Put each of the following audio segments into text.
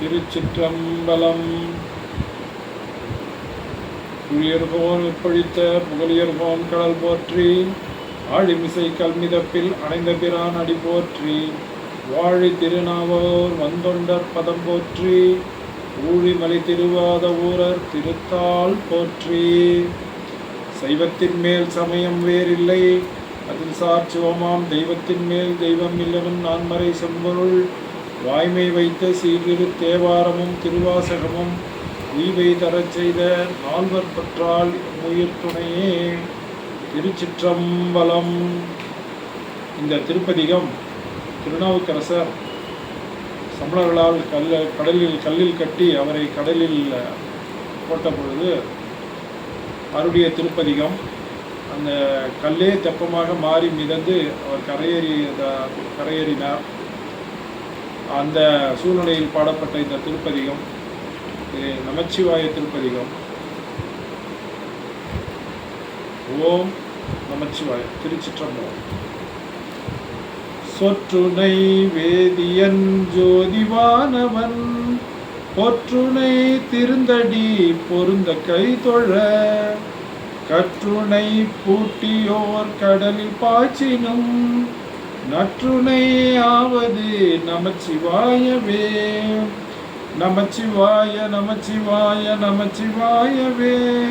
திருச்சிற்றம்பலம். புழியர்கோன் உட்பொழித்த புகழியர்கோன் கடல் போற்றி ஆழிமிசை கல்மிதப்பில் அணைந்த பிரான் அடி போற்றி வாழி திருநாவோர் வந்தொண்டர் பதம் போற்றி ஊழிமலை திருவாத ஊரர் திருத்தாள் போற்றி. சைவத்தின் மேல் சமயம் வேறில்லை அதில் சார் சிவமாம் தெய்வத்தின் மேல் தெய்வம் இல்லனும் நான்மறை செம்பொருள் வாய்மை வைத்த சீர்திரு தேவாரமும் திருவாசகமும் உய்வை தரச் செய்த நால்வர் பற்றால் உயிர் துணையே. திருச்சிற்றம்பலம். இந்த திருப்பதிகம் திருநாவுக்கரசர் சமணர்களால் கல்ல கடலில் கல்லில் கட்டி அவரை கடலில் போட்ட பொழுது அவருடைய திருப்பதிகம் அந்த கல்லே தெப்பமாக மாறி மிதந்து அவர் கரையேறி கரையேறினார். அந்த சூழ்நிலையில் பாடப்பட்ட இந்த திருப்பதிகம் நமச்சிவாய திருப்பதிகம். ஓம் நமச்சிவாய திருச்சிற்றம்பலம். சொற்றுனை வேதியன் ஜோதிவானவன் பொற்றுனை திருந்தடி பொருந்த கை தொழ கற்றுனை பூட்டியோர் கடலில் பாய்ச்சினும் நற்றுணை ஆவது நமச்சிவாயவே. நமச்சிவாய நமச்சிவாய நமச்சிவாயவே.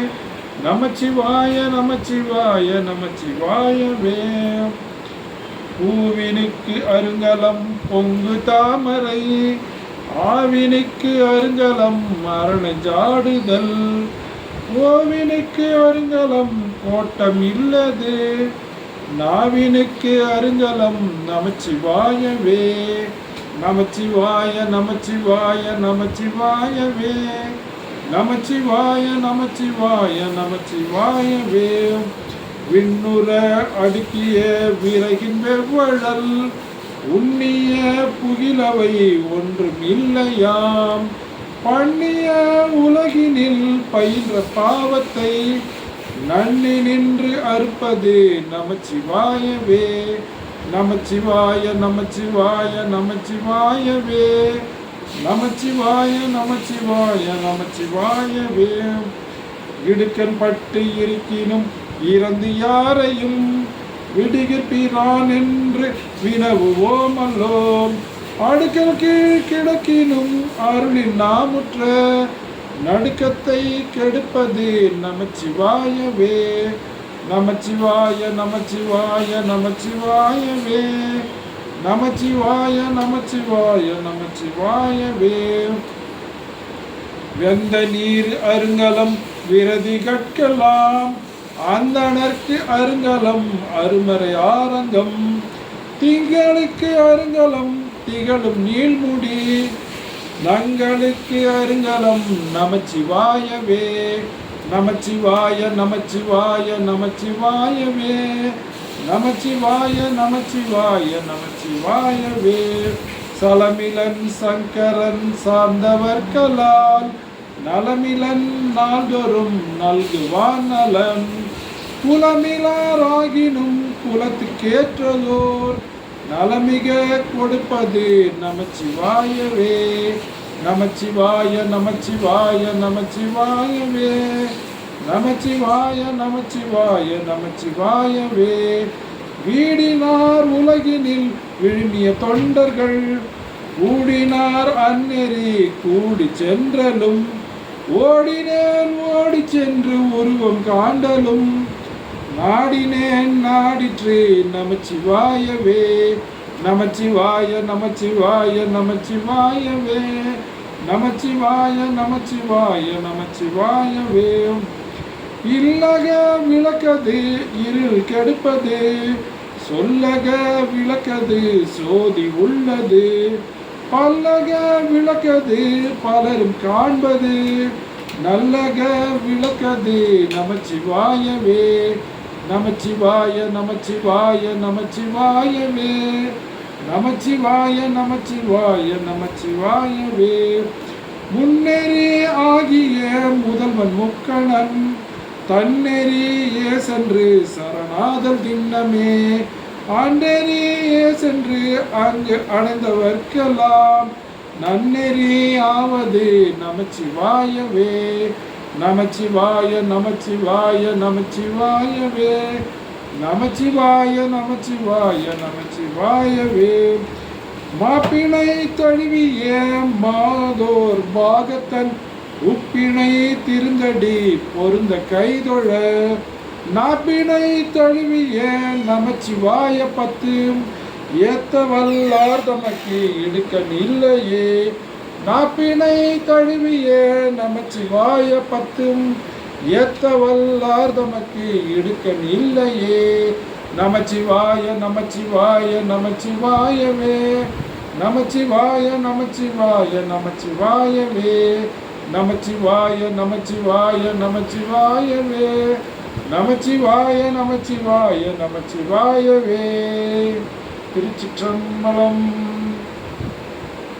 நமச்சிவாய நமச்சிவாய நமச்சிவாயவே. பூவினுக்கு அருங்கலம் பொங்கு தாமரை. ஆவினுக்கு அருங்கலம் மரணஞ்சாடுதல் கோவினுக்கு அருங்கலம் கோட்டம் இல்லது நாவினுக்கு அருங்கலம் நமச்சிவாயவே. நமச்சிவாய நமச்சிவாய நமச்சிவாயவே. நமச்சிவாய நமச்சிவாய நமச்சிவாயவே. விண்ணுற அடுக்கிய விறகின் வெவ்வழல் உண்ணிய புகிலவை ஒன்றும் இல்லையாம். பண்ணிய உலகினில் பயின்ற பாவத்தை நன்னி நின்று அறுப்பது நமச்சிவாயவே. நமச்சிவாய நமச்சிவாய நமச்சிவாயவே. நமச்சிவாய நமச்சிவாய நமச்சிவாயவே. இடுக்கன் பட்டு இருக்கினும் இறந்து யாரையும் விடுகிற்பிரான் என்று வினவுவோம் அல்லோம். அடுக்கல் கீழ் கிடக்கினும் அருளின் நாமுற்ற நடுக்கத்தை கெடுப்பது நமச்சிவாயவே. நமச்சிவாய நமச்சிவாய நமச்சிவாயவே. நமச்சிவாய நமச்சிவாய நமச்சிவாயவே. வெந்த நீர் அருங்கலம் விரதி கற்கலாம். அந்தனர்க்கு அருங்கலம் அருமறை ஆரங்கம். திங்களுக்கு அருங்கலம் திகழும் நீள்முடி. நங்களுக்கு அருங்கலம். நமச்சிவாயவே. நமச்சிவாய நமச்சிவாய நமச்சிவாயவே. நமச்சிவாய நமச்சிவாய நமச்சிவாயவே. சலமிலன் சங்கரன் சார்ந்தவர்களால் நலமிலன் நாள்தோறும் நல்குவான் நலன். குலமிலாராகினும் குலத்துக்கேற்றதோர். நலமிக கொடுப்பது நமச்சிவாயவே. நமச்சிவாய நமச்சிவாய நமச்சிவாயவே. நமச்சிவாய நமச்சிவாய நமச்சிவாயவே. வீடினார் உலகினில் விழுமிய தொண்டர்கள். கூடினார் அந்நெறி கூடி சென்றலும். ஓடினேன் ஓடி சென்று உருவம் காண்டலும். நாடினேன் நாடிற்று நமச்சிவாயவே. நமச்சிவாய நமச்சிவாய நமச்சிவாயவே. நமச்சிவாய நமச்சிவாய நமச்சிவாயவே. இல்லக விளக்கது இருள் கெடுப்பது. சொல்லக விளக்கது சோதி உள்ளது. பல்லக விளக்கது பலரும் காண்பது. நல்லக விளக்கது நமச்சிவாயவே. நமச்சிவாய நமச்சிவாய நமச்சிவாயவே. நமச்சிவாய நமச்சிவாய நமச்சிவாயவே. முன்னெறி ஆகிய முதல்வன் முக்கணன் தன்னெறியே சென்று சரணாதல் திண்ணமே. ஆண்டெறியே சென்று அங்கு அடைந்தவர்க்கெல்லாம் நன்னெறி ஆவது நமச்சிவாயவே. நமச்சிவாய நமச்சிவாய நமச்சிவாயவே. நமச்சிவாய நமச்சிவாய நமச்சிவாயவே. மாப்பிணை தழுவிய மாதோர் பாகத்தன் உப்பிணை திருந்தடி பொருந்த கைதொழ. நாப்பிணை தழுவிய நமச்சிவாய பத்து ஏத்த வல்லார் தமக்கு இடுக்கன் இல்லையே. காப்பினை தழுவிய நமச்சிவாய பத்தும். ஏத்த வல்லார் தமக்கு இடுக்கன் இல்லையே நமச்சிவாய நமச்சிவாய நமச்சிவாயவே நமச்சிவாய நமச்சிவாய நமச்சிவாயவே நமச்சிவாய நமச்சிவாய நமச்சிவாயவே நமச்சிவாய நமச்சிவாய நமச்சிவாயவே திருச்சிற்றம்பலம்.